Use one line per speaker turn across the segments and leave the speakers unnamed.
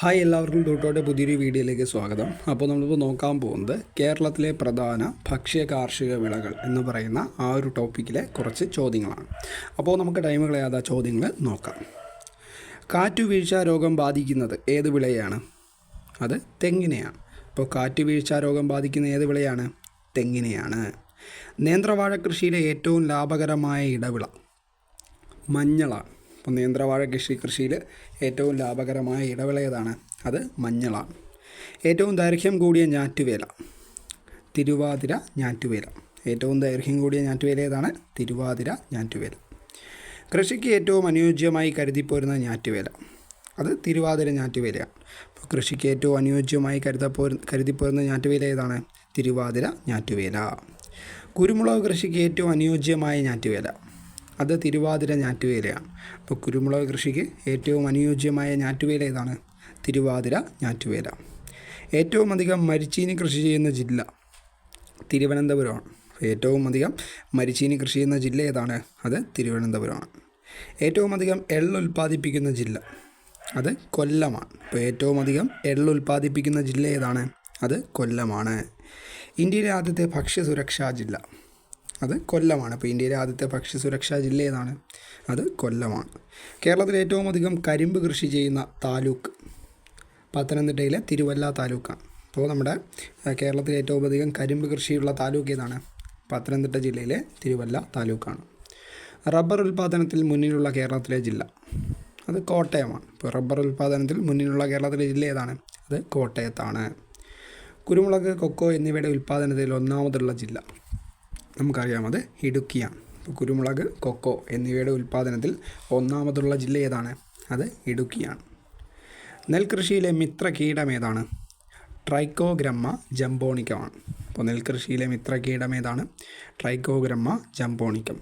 Hi എല്ലാവർക്കും ടൂട്ടോയുടെ പുതിയൊരു വീഡിയോയിലേക്ക് സ്വാഗതം. അപ്പോൾ നമ്മളിപ്പോൾ നോക്കാൻ പോകുന്നത് കേരളത്തിലെ പ്രധാന ഭക്ഷ്യ കാർഷിക വിളകൾ എന്ന് പറയുന്ന ആ ഒരു ടോപ്പിക്കിലെ കുറച്ച് ചോദ്യങ്ങളാണ്. അപ്പോൾ നമുക്ക് ടൈം കളയാതെ ചോദ്യങ്ങൾ നോക്കാം. കാറ്റുവീഴ്ച രോഗം ബാധിക്കുന്നത് ഏത് വിളയാണ്? അത് തെങ്ങിനെയാണ്. അപ്പോൾ കാറ്റുവീഴ്ച രോഗം ബാധിക്കുന്ന ഏത് വിളയാണ്? തെങ്ങിനെയാണ്. നേന്ത്രവാഴ കൃഷിയിലെ ഏറ്റവും ലാഭകരമായ ഇടവിള മഞ്ഞളാണ്. അപ്പോൾ നേന്ത്രവാഴ കൃഷി കൃഷിയിൽ ഏറ്റവും ലാഭകരമായ ഇടവേള ഏതാണ്? അത് മഞ്ഞളാണ് ഏറ്റവും ദൈർഘ്യം കൂടിയ ഞാറ്റുവേല. തിരുവാതിര ഞാറ്റുവേല. ഏറ്റവും ദൈർഘ്യം കൂടിയ ഞാറ്റുവേല ഏതാണ്? തിരുവാതിര ഞാറ്റുവേല. കൃഷിക്ക് ഏറ്റവും അനുയോജ്യമായി കരുതിപ്പോരുന്ന ഞാറ്റുവേല. അത് തിരുവാതിര ഞാറ്റുവേലയാണ്. അപ്പോൾ കൃഷിക്ക് ഏറ്റവും അനുയോജ്യമായി കരുതപ്പോ കരുതിപ്പോരുന്ന ഞാറ്റുവേല ഏതാണ്? തിരുവാതിര ഞാറ്റുവേല. കുരുമുളക് കൃഷിക്ക് ഏറ്റവും അനുയോജ്യമായ ഞാറ്റുവേല. അത് തിരുവാതിര ഞാറ്റുവേലയാണ്. അപ്പോൾ കുരുമുളക് കൃഷിക്ക് ഏറ്റവും അനുയോജ്യമായ ഞാറ്റുവേല ഏതാണ്? തിരുവാതിര ഞാറ്റുവേല. ഏറ്റവും അധികം മരിച്ചീനി കൃഷി ചെയ്യുന്ന ജില്ല തിരുവനന്തപുരമാണ്. ഏറ്റവും അധികം മരിച്ചീനി കൃഷി ചെയ്യുന്ന ജില്ല ഏതാണ്? അത് തിരുവനന്തപുരമാണ്. ഏറ്റവും അധികം എള്ള് ഉൽപ്പാദിപ്പിക്കുന്ന ജില്ല അത് കൊല്ലമാണ്. അപ്പോൾ ഏറ്റവും അധികം എള്ള് ഉൽപ്പാദിപ്പിക്കുന്ന ജില്ല ഏതാണ്? അത് കൊല്ലമാണ്. ഇന്ത്യയിലെ ആദ്യത്തെ ഭക്ഷ്യസുരക്ഷാ ജില്ല അത് കൊല്ലമാണ്. അപ്പോൾ ഇന്ത്യയിലെ ആദ്യത്തെ ഭക്ഷ്യസുരക്ഷാ ജില്ല ഏതാണ്? അത് കൊല്ലമാണ്. കേരളത്തിൽ ഏറ്റവും അധികം കരിമ്പ് കൃഷി ചെയ്യുന്ന താലൂക്ക് പത്തനംതിട്ടയിലെ തിരുവല്ല താലൂക്കാണ്. അപ്പോൾ നമ്മുടെ കേരളത്തിൽ ഏറ്റവും അധികം കരിമ്പ് കൃഷിയുള്ള താലൂക്ക് ഏതാണ്? പത്തനംതിട്ട ജില്ലയിലെ തിരുവല്ല താലൂക്കാണ്. റബ്ബർ ഉൽപ്പാദനത്തിൽ മുന്നിലുള്ള കേരളത്തിലെ ജില്ല അത് കോട്ടയമാണ്. ഇപ്പോൾ റബ്ബർ ഉൽപ്പാദനത്തിൽ മുന്നിലുള്ള കേരളത്തിലെ ജില്ല ഏതാണ്? അത് കോട്ടയത്താണ്. കുരുമുളക് കൊക്കോ എന്നിവയുടെ ഉൽപ്പാദനത്തിൽ ഒന്നാമതുള്ള ജില്ല നമുക്കറിയാം അത് ഇടുക്കിയാണ് കുരുമുളക് കൊക്കോ എന്നിവയുടെ ഉൽപ്പാദനത്തിൽ ഒന്നാമതുള്ള ജില്ല ഏതാണ്? അത് ഇടുക്കിയാണ്. നെൽകൃഷിയിലെ മിത്ര കീടം ഏതാണ്? ട്രൈക്കോഗ്രമ്മ ജംബോണിക്കമാണ്. അപ്പോൾ നെൽകൃഷിയിലെ മിത്ര കീടം ഏതാണ്? ട്രൈക്കോഗ്രമ്മ ജംബോണിക്കം.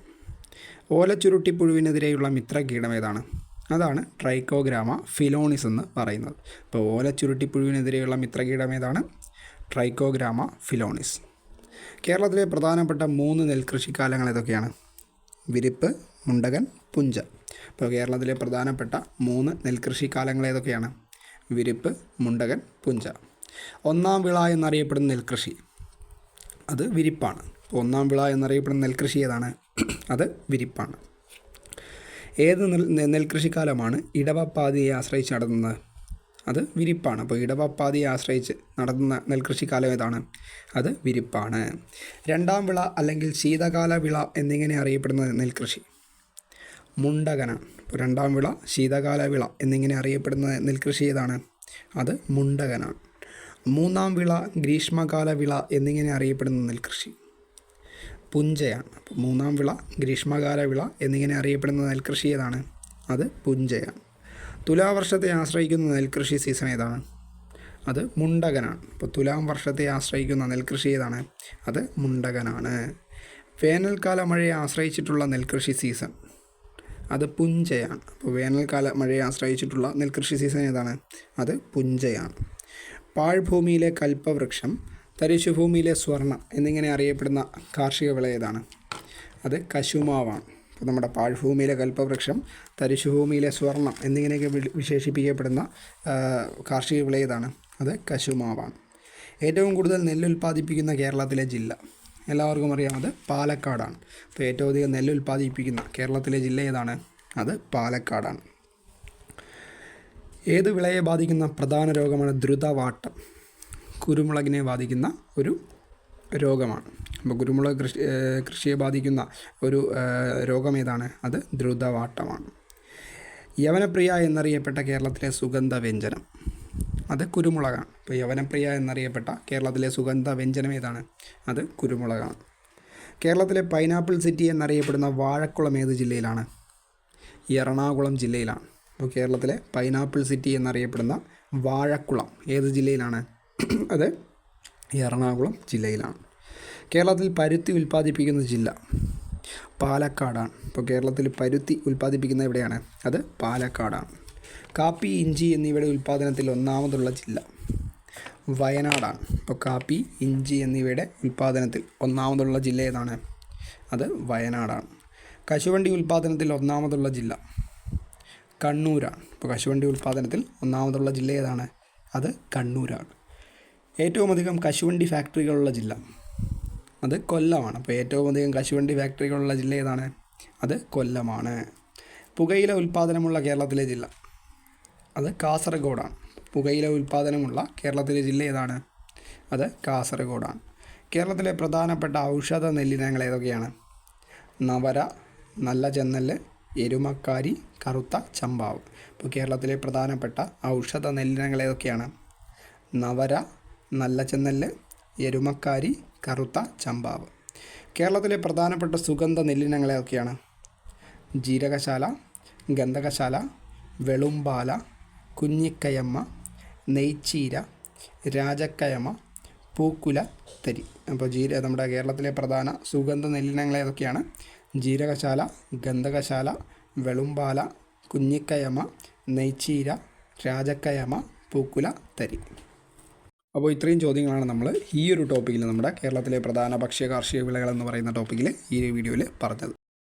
ഓലച്ചുരുട്ടിപ്പുഴുവിനെതിരെയുള്ള മിത്ര കീടം ഏതാണ്? അതാണ് ട്രൈക്കോഗ്രാമ ഫിലോണിസ് എന്ന് പറയുന്നത്. അപ്പോൾ ഓലച്ചുരുട്ടിപ്പുഴുവിനെതിരെയുള്ള മിത്രകീടം ഏതാണ്? ട്രൈക്കോഗ്രാമ ഫിലോണിസ്. കേരളത്തിലെ പ്രധാനപ്പെട്ട മൂന്ന് നെൽകൃഷിക്കാലങ്ങൾ ഏതൊക്കെയാണ്? വിരിപ്പ് മുണ്ടകൻ പുഞ്ച. അപ്പോൾ കേരളത്തിലെ പ്രധാനപ്പെട്ട മൂന്ന് നെൽകൃഷിക്കാലങ്ങൾ ഏതൊക്കെയാണ്? വിരിപ്പ് മുണ്ടകൻ പുഞ്ച. ഒന്നാം വിള എന്നറിയപ്പെടുന്ന നെൽകൃഷി അത് വിരിപ്പാണ്. ഒന്നാം വിള എന്നറിയപ്പെടുന്ന നെൽകൃഷി ഏതാണ്? അത് വിരിപ്പാണ്. ഏത് നെൽ നെൽകൃഷിക്കാലമാണ് ഇടവപ്പാതിയെ ആശ്രയിച്ച് നടത്തുന്നത്? അത് വിരിപ്പാണ്. അപ്പോൾ ഇടവപ്പാതിയെ ആശ്രയിച്ച് നടത്തുന്ന നെൽകൃഷിക്കാലം ഏതാണ്? അത് വിരിപ്പാണ്. രണ്ടാം വിള അല്ലെങ്കിൽ ശീതകാല വിള എന്നിങ്ങനെ അറിയപ്പെടുന്നത് നെൽകൃഷി. മുണ്ടകനാണ് ഇപ്പോൾ രണ്ടാം വിള ശീതകാല വിള എന്നിങ്ങനെ അറിയപ്പെടുന്ന നെൽകൃഷി ഏതാണ്? അത് മുണ്ടകനാണ് മൂന്നാം വിള ഗ്രീഷ്മകാല വിള എന്നിങ്ങനെ അറിയപ്പെടുന്ന നെൽകൃഷി. പുഞ്ചയാണ്. അപ്പോൾ മൂന്നാം വിള ഗ്രീഷ്മകാല വിള എന്നിങ്ങനെ അറിയപ്പെടുന്ന നെൽകൃഷി ഏതാണ്? അത് പുഞ്ചയാണ്. തുലാവർഷത്തെ ആശ്രയിക്കുന്ന നെൽകൃഷി സീസൺ ഏതാണ്? അത് മുണ്ടകനാണ്. അപ്പോൾ തുലാം വർഷത്തെ ആശ്രയിക്കുന്ന നെൽകൃഷി ഏതാണ്? അത് മുണ്ടകനാണ്. വേനൽക്കാല മഴയെ ആശ്രയിച്ചിട്ടുള്ള നെൽകൃഷി സീസൺ അത് പുഞ്ചയാണ്. അപ്പോൾ വേനൽക്കാല മഴയെ ആശ്രയിച്ചിട്ടുള്ള നെൽകൃഷി സീസൺ ഏതാണ്? അത് പുഞ്ചയാണ്. പാഴ്ഭൂമിയിലെ കൽപ്പവൃക്ഷം തരിശുഭൂമിയിലെ സ്വർണം എന്നിങ്ങനെ അറിയപ്പെടുന്ന കാർഷിക വിള ഏതാണ്? അത് കശുമാവാണ്. അപ്പോൾ നമ്മുടെ പാഴ്ഭൂമിയിലെ കൽപ്പവൃക്ഷം തരിശുഭൂമിയിലെ സ്വർണം എന്നിങ്ങനെയൊക്കെ വിശേഷിപ്പിക്കപ്പെടുന്ന കാർഷിക വിള ഏതാണ്? അത് കശുമാവാണ്. ഏറ്റവും കൂടുതൽ നെല്ലുൽപ്പാദിപ്പിക്കുന്ന കേരളത്തിലെ ജില്ല. എല്ലാവർക്കും അറിയാം അത് പാലക്കാടാണ്. അപ്പോൾ ഏറ്റവും അധികം നെല്ലുൽപ്പാദിപ്പിക്കുന്ന കേരളത്തിലെ ജില്ല ഏതാണ്? അത് പാലക്കാടാണ്. ഏത് വിളയെ ബാധിക്കുന്ന പ്രധാന രോഗമാണ് ദ്രുതവാട്ടം? കുരുമുളകിനെ ബാധിക്കുന്ന ഒരു രോഗമാണ്. അപ്പോൾ കുരുമുളക് കൃഷി കൃഷിയെ ബാധിക്കുന്ന ഒരു രോഗമേതാണ്? അത് ദ്രുതവാട്ടമാണ്. യവനപ്രിയ എന്നറിയപ്പെട്ട കേരളത്തിലെ സുഗന്ധ വ്യഞ്ജനം അത് കുരുമുളകാണ്. ഇപ്പോൾ യവനപ്രിയ എന്നറിയപ്പെട്ട കേരളത്തിലെ സുഗന്ധ വ്യഞ്ജനം ഏതാണ്? അത് കുരുമുളകാണ്. കേരളത്തിലെ പൈനാപ്പിൾ സിറ്റി എന്നറിയപ്പെടുന്ന വാഴക്കുളം ഏത് ജില്ലയിലാണ്? എറണാകുളം ജില്ലയിലാണ്. അപ്പോൾ കേരളത്തിലെ പൈനാപ്പിൾ സിറ്റി എന്നറിയപ്പെടുന്ന വാഴക്കുളം ഏത് ജില്ലയിലാണ്? അത് എറണാകുളം ജില്ലയിലാണ്. കേരളത്തിൽ പരുത്തി ഉൽപ്പാദിപ്പിക്കുന്ന ജില്ല പാലക്കാടാണ്. ഇപ്പോൾ കേരളത്തിൽ പരുത്തി ഉൽപ്പാദിപ്പിക്കുന്ന എവിടെയാണ്? അത് പാലക്കാടാണ്. കാപ്പി ഇഞ്ചി എന്നിവയുടെ ഉൽപ്പാദനത്തിൽ ഒന്നാമതുള്ള ജില്ല വയനാടാണ്. ഇപ്പോൾ കാപ്പി ഇഞ്ചി എന്നിവയുടെ ഉൽപ്പാദനത്തിൽ ഒന്നാമതുള്ള ജില്ല ഏതാണ്? അത് വയനാടാണ്. കശുവണ്ടി ഉൽപ്പാദനത്തിൽ ഒന്നാമതുള്ള ജില്ല കണ്ണൂരാണ്. ഇപ്പോൾ കശുവണ്ടി ഉൽപ്പാദനത്തിൽ ഒന്നാമതുള്ള ജില്ല ഏതാണ്? അത് കണ്ണൂരാണ്. ഏറ്റവും അധികം കശുവണ്ടി ഫാക്ടറികളുള്ള ജില്ല അത് കൊല്ലമാണ്. അപ്പോൾ ഏറ്റവും അധികം കശുവണ്ടി ഫാക്ടറികളുള്ള ജില്ല ഏതാണ്? അത് കൊല്ലമാണ്. പുകയില ഉൽപ്പാദനമുള്ള കേരളത്തിലെ ജില്ല. അത് കാസർഗോഡാണ്. പുകയില ഉൽപ്പാദനമുള്ള കേരളത്തിലെ ജില്ല ഏതാണ്? അത് കാസർഗോഡാണ്. കേരളത്തിലെ പ്രധാനപ്പെട്ട ഔഷധ നെല്ലിനങ്ങൾ ഏതൊക്കെയാണ്? നവര നല്ല ചെന്നൽ എരുമക്കാരി കറുത്ത ചമ്പാവ്. ഇപ്പോൾ കേരളത്തിലെ പ്രധാനപ്പെട്ട ഔഷധ നെല്ലിനങ്ങൾ ഏതൊക്കെയാണ്? നവര നല്ല ചെന്നൽ എരുമക്കാരി കറുത്ത ചമ്പാവ്. കേരളത്തിലെ പ്രധാനപ്പെട്ട സുഗന്ധ നെല്ലിനങ്ങൾ ഏതൊക്കെയാണ് ജീരകശാല ഗന്ധകശാല വെളുമ്പാല കുഞ്ഞിക്കയമ്മ നെയ്ച്ചീര രാജക്കയമ്മ പൂക്കുല തരി അപ്പോൾ ജീര നമ്മുടെ കേരളത്തിലെ പ്രധാന സുഗന്ധ നെല്ലിനങ്ങൾ ഏതൊക്കെയാണ് ജീരകശാല ഗന്ധകശാല വെളുമ്പാല കുഞ്ഞിക്കയമ്മ നെയ്ച്ചീര രാജക്കയമ്മ പൂക്കുല തരി അപ്പോൾ ഇത്രയും ചോദ്യങ്ങളാണ് നമ്മൾ ഈ ഒരു ടോപ്പിക്കിൽ നമ്മുടെ കേരളത്തിലെ പ്രധാന ഭക്ഷ്യ കാർഷിക വിളകൾ എന്ന് പറയുന്ന ടോപ്പിക്കിൽ ഈ വീഡിയോയിൽ പറഞ്ഞത്.